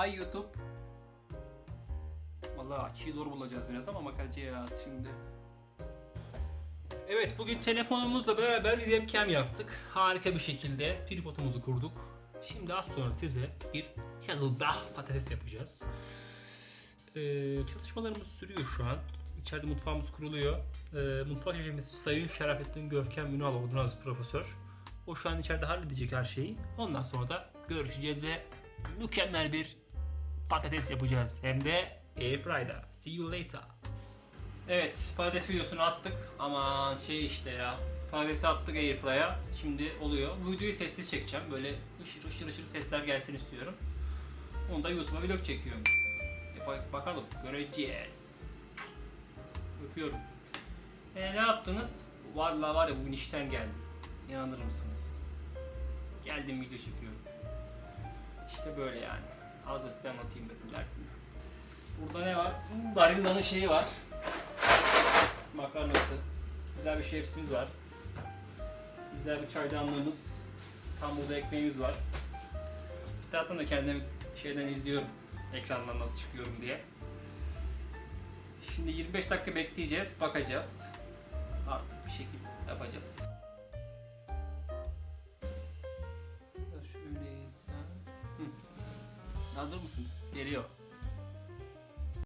Ay YouTube. Vallahi açıyı zor bulacağız biraz ama bakacağız şimdi. Evet bugün telefonumuzla beraber bir webcam yaptık. Harika bir şekilde tripodumuzu kurduk. Şimdi az sonra size bir Hazelback patates yapacağız. Ee, çalışmalarımız sürüyor şu an. İçeride mutfağımız kuruluyor. Ee, mutfak şefimiz Sayın Şerafettin Görkem Ünal Odunaz Profesör. O şu an içeride halledecek her şeyi. Ondan sonra da görüşeceğiz ve mükemmel bir patates yapacağız. Hem de Airfry'da. See you later. Evet, patates videosunu attık. Aman şey işte ya. Patatesi attık Airfry'a. Şimdi oluyor. Bu videoyu sessiz çekeceğim. Böyle ışır ışır ışır sesler gelsin istiyorum. Onu da YouTube'a vlog çekiyorum. E bak- bakalım, göreceğiz. Öpüyorum. E ne yaptınız? Vallahi var ya bugün işten geldim. İnanır mısınız? Geldim video çekiyorum. İşte böyle yani. Az da size anlatayım dedim derdimi. Burada ne var? Dargılanın şeyi var. Makarnası. Güzel bir şefsimiz var. Güzel bir çaydanlığımız. Tam burada ekmeğimiz var. Bir taraftan da kendimi şeyden izliyorum. Ekrandan nasıl çıkıyorum diye. Şimdi 25 dakika bekleyeceğiz, bakacağız. Artık bir şekilde yapacağız. Hazır mısın? Geliyor.